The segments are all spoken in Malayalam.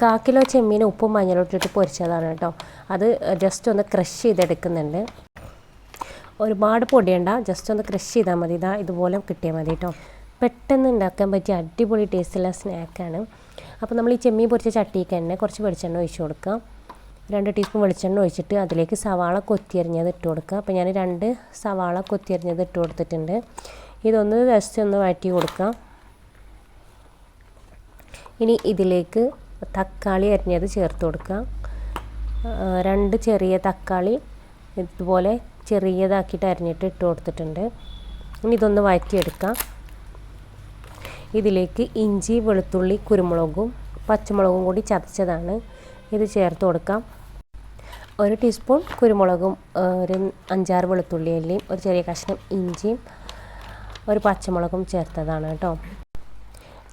കാ കിലോ ചെമ്മീൻ ഉപ്പും മഞ്ഞളോട്ടിട്ട് പൊരിച്ചതാണ് കേട്ടോ. അത് ജസ്റ്റ് ഒന്ന് ക്രഷ് ചെയ്തെടുക്കുന്നുണ്ട്. ഒരുപാട് പൊടിയണ്ട ജസ്റ്റ് ഒന്ന് ക്രഷ് ചെയ്താൽ മതി. ഇതാ ഇതുപോലെ കിട്ടിയാൽ മതി കേട്ടോ. പെട്ടെന്ന് ഉണ്ടാക്കാൻ പറ്റിയ അടിപൊളി ടേസ്റ്റുള്ള സ്നാക്കാണ് അപ്പോൾ നമ്മൾ ഈ ചെമ്മീൻ പൊരിച്ച ചട്ടിക്ക് തന്നെ കുറച്ച് വെളിച്ചെണ്ണ ഒഴിച്ച് കൊടുക്കുക രണ്ട് ടീസ്പൂൺ വെളിച്ചെണ്ണ ഒഴിച്ചിട്ട് അതിലേക്ക് സവാള കൊത്തിയരിഞ്ഞത് ഇട്ട് കൊടുക്കുക അപ്പോൾ ഞാൻ രണ്ട് സവാള കൊത്തിയരിഞ്ഞത് ഇട്ട് കൊടുത്തിട്ടുണ്ട്. ഇതൊന്ന് ജസ്റ്റ് ഒന്ന് വഴറ്റി കൊടുക്കാം. ഇനി ഇതിലേക്ക് തക്കാളി അരിഞ്ഞത് ചേർത്ത് കൊടുക്കാം രണ്ട് ചെറിയ തക്കാളി ഇതുപോലെ ചെറിയതാക്കിയിട്ട് അരിഞ്ഞിട്ട് ഇട്ട് കൊടുത്തിട്ടുണ്ട്. ഇനി ഇതൊന്ന് വഴറ്റിയെടുക്കാം. ഇതിലേക്ക് ഇഞ്ചി വെളുത്തുള്ളി കുരുമുളകും പച്ചമുളകും കൂടി ചതച്ചതാണ്. ഇത് ചേർത്ത് കൊടുക്കാം. ഒരു ടീസ്പൂൺ കുരുമുളകും ഒരു അഞ്ചാറ് വെളുത്തുള്ളി അല്ലിയും ഒരു ചെറിയ കഷ്ണം ഇഞ്ചിയും ഒരു പച്ചമുളകും ചേർത്തതാണ് കേട്ടോ.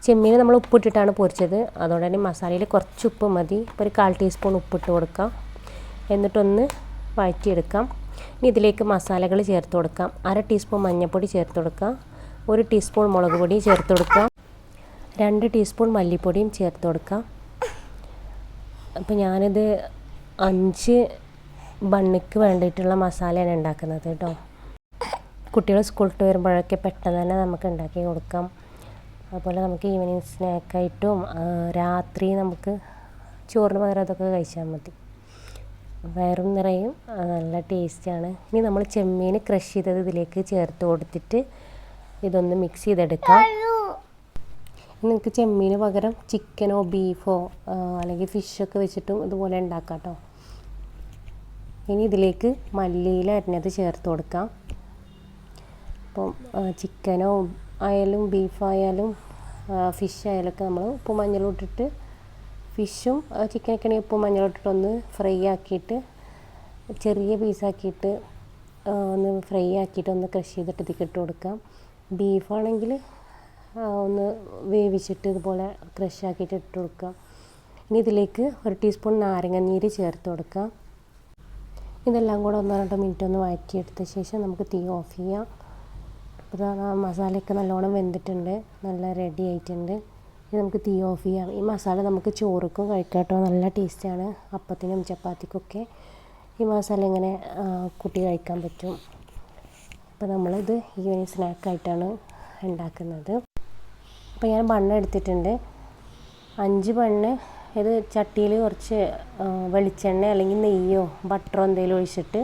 ചെമ്മീൻ നമ്മൾ ഉപ്പിട്ടിട്ടാണ് പൊരിച്ചത്. അതുകൊണ്ട് തന്നെ മസാലയിൽ കുറച്ച് ഉപ്പ് മതി. ഇപ്പോൾ ഒരു കാൽ ടീസ്പൂൺ ഉപ്പിട്ട് കൊടുക്കാം. എന്നിട്ടൊന്ന് വഴറ്റിയെടുക്കാം. ഇനി ഇതിലേക്ക് മസാലകൾ ചേർത്ത് കൊടുക്കാം. അര ടീസ്പൂൺ മഞ്ഞൾപ്പൊടി ചേർത്ത് കൊടുക്കാം. ഒരു ടീസ്പൂൺ മുളക് പൊടി ചേർത്ത് കൊടുക്കാം. രണ്ട് ടീസ്പൂൺ മല്ലിപ്പൊടിയും ചേർത്ത് കൊടുക്കാം. അപ്പോൾ ഞാനിത് അഞ്ച് ബണ്ണിക്ക് വേണ്ടിയിട്ടുള്ള മസാലയാണ് ഉണ്ടാക്കുന്നത് കേട്ടോ. കുട്ടികൾ സ്കൂളിട്ട് വരുമ്പോഴൊക്കെ പെട്ടെന്ന് തന്നെ നമുക്ക് ഉണ്ടാക്കി കൊടുക്കാം. അതുപോലെ നമുക്ക് ഈവനിങ് സ്നാക്കായിട്ടും രാത്രി നമുക്ക് ചോറിന് പകരം അതൊക്കെ കഴിച്ചാൽ മതി. വയറും നിറയും നല്ല ടേസ്റ്റാണ് ഇനി നമ്മൾ ചെമ്മീൻ ക്രഷ് ചെയ്തത് ഇതിലേക്ക് ചേർത്ത് കൊടുത്തിട്ട് ഇതൊന്ന് മിക്സ് ചെയ്തെടുക്കാം. നിങ്ങൾക്ക് ചെമ്മീന് പകരം ചിക്കനോ ബീഫോ അല്ലെങ്കിൽ ഫിഷൊക്കെ വെച്ചിട്ടും ഇതുപോലെ ഉണ്ടാക്കാം കേട്ടോ ഇനി ഇതിലേക്ക് മല്ലിയില അരിഞ്ഞത് ചേർത്ത് കൊടുക്കാം. അപ്പം ചിക്കനോ ആയാലും ബീഫായാലും ഫിഷ് ആയാലൊക്കെ നമ്മൾ ഉപ്പും മഞ്ഞളും ഇട്ടിട്ട് ഫിഷും ചിക്കനൊക്കെ ആണെങ്കിൽ ഉപ്പും മഞ്ഞളും ഇട്ടിട്ട് ഒന്ന് ഫ്രൈ ആക്കിയിട്ട് ചെറിയ പീസാക്കിയിട്ട് ഒന്ന് ഫ്രൈ ആക്കിയിട്ട് ഒന്ന് ക്രഷ് ചെയ്തിട്ട് ഇതിലേക്ക് ഇട്ട് കൊടുക്കാം. ബീഫാണെങ്കിൽ ഒന്ന് വേവിച്ചിട്ട് ഇതുപോലെ ക്രഷ് ആക്കിയിട്ട് ഇട്ട് കൊടുക്കാം. ഇനി ഇതിലേക്ക് ഒരു ടീസ്പൂൺ നാരങ്ങ നീര് ചേർത്ത് കൊടുക്കാം. ഇതെല്ലാം കൂടെ ഒന്നോ രണ്ടോ മിനിറ്റ് ഒന്ന് വഴറ്റിയെടുത്ത ശേഷം നമുക്ക് തീ ഓഫ് ചെയ്യാം. അപ്പോൾ മസാലയൊക്കെ നല്ലോണം വെന്തിട്ടുണ്ട്. നല്ല റെഡി ആയിട്ടുണ്ട്. ഇനി നമുക്ക് തീ ഓഫ് ചെയ്യാം. ഈ മസാല നമുക്ക് ചോറുക്കും കഴിക്കാം കേട്ടോ നല്ല ടേസ്റ്റാണ് അപ്പത്തിനും ചപ്പാത്തിക്കൊക്കെ ഈ മസാല ഇങ്ങനെ കൂട്ടി കഴിക്കാൻ പറ്റും. അപ്പോൾ നമ്മളിത് ഈവനിങ് സ്നാക്കായിട്ടാണ് ഉണ്ടാക്കുന്നത് അപ്പോൾ ഞാൻ ബണ്ണ് എടുത്തിട്ടുണ്ട്. അഞ്ച് ബണ്ണ് ഇത് ചട്ടിയിൽ കുറച്ച് വെളിച്ചെണ്ണ അല്ലെങ്കിൽ നെയ്യോ ബട്ടറോ എന്തെങ്കിലും ഒഴിച്ചിട്ട്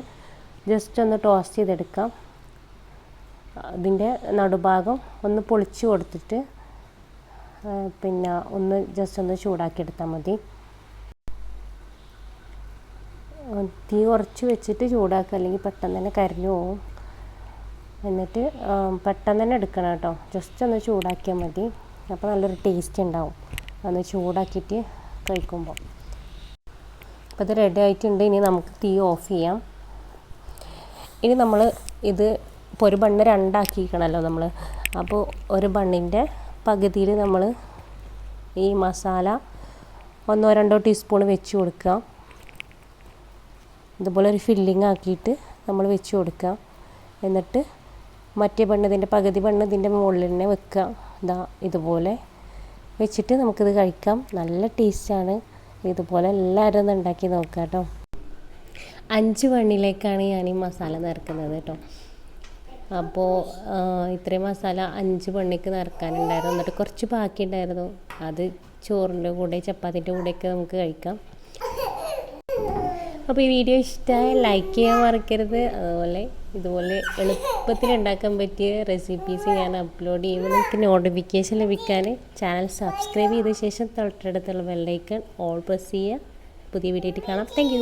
ജസ്റ്റ് ഒന്ന് ടോസ്റ്റ് ചെയ്തെടുക്കാം. അതിന്റെ നടുഭാഗം ഒന്ന് പൊളിച്ച് കൊടുത്തിട്ട് പിന്നെ ഒന്ന് ജസ്റ്റ് ഒന്ന് ചൂടാക്കി എടുത്താൽ മതി തീ കുറച്ച് വെച്ചിട്ട് ചൂടാക്കുക അല്ലെങ്കിൽ പെട്ടെന്ന് തന്നെ കരിഞ്ഞു പോവും. എന്നിട്ട് പെട്ടെന്ന് തന്നെ എടുക്കണം കേട്ടോ. ജസ്റ്റ് ഒന്ന് ചൂടാക്കിയാൽ മതി. അപ്പോൾ നല്ലൊരു ടേസ്റ്റ് ഉണ്ടാവും. ഒന്ന് ചൂടാക്കിയിട്ട് കഴിക്കുമ്പോൾ അപ്പോൾ ഇത് റെഡി ആയിട്ടുണ്ട്. ഇനി നമുക്ക് തീ ഓഫ് ചെയ്യാം. ഇനി നമ്മൾ ഇത് ഇപ്പോൾ ഒരു ബണ്ണ് രണ്ടാക്കിക്കണമല്ലോ നമ്മൾ അപ്പോൾ ഒരു ബണ്ണിന്റെ പകുതിയിൽ നമ്മൾ ഈ മസാല ഒന്നോ രണ്ടോ ടീസ്പൂൺ വെച്ച് കൊടുക്കുക. ഇതുപോലെ ഒരു ഫില്ലിങ് ആക്കിയിട്ട് നമ്മൾ വെച്ച് കൊടുക്കുക. എന്നിട്ട് മറ്റേ ബണ്ണ് ഇതിന്റെ പകുതി ബണ്ണ് ഇതിന്റെ മുകളിൽ തന്നെ വെക്കുക. ഇതാ ഇതുപോലെ വെച്ചിട്ട് നമുക്കിത് കഴിക്കാം. നല്ല ടേസ്റ്റാണ്. ഇതുപോലെ എല്ലാവരും ഒന്ന് ഉണ്ടാക്കി നോക്കുക കേട്ടോ. അഞ്ച് മണ്ണിലേക്കാണ് ഞാൻ ഈ മസാല നിറക്കുന്നത് കേട്ടോ. അപ്പോൾ ഇത്രയും മസാല അഞ്ച് പണിക്ക് നിറക്കാനുണ്ടായിരുന്നു എന്നിട്ട് കുറച്ച് ബാക്കി ഉണ്ടായിരുന്നു അത് ചോറിന്റെ കൂടെ ചപ്പാത്തിന്റെ കൂടെയൊക്കെ നമുക്ക് കഴിക്കാം. അപ്പോൾ ഈ വീഡിയോ ഇഷ്ടമായ ലൈക്ക് ചെയ്യാൻ മറക്കരുത്. അതുപോലെ ഇതുപോലെ എളുപ്പത്തിൽ ഉണ്ടാക്കാൻ പറ്റിയ റെസിപ്പീസ് ഞാൻ അപ്ലോഡ് ചെയ്യുമ്പോൾ നിങ്ങൾക്ക് നോട്ടിഫിക്കേഷൻ ലഭിക്കാൻ ചാനൽ സബ്സ്ക്രൈബ് ചെയ്ത ശേഷം തൊട്ടടുത്തുള്ള ബെല്ലൈക്കൺ ഓൾ പ്രസ് ചെയ്യുക. പുതിയ വീഡിയോ ആയിട്ട് കാണാം. താങ്ക്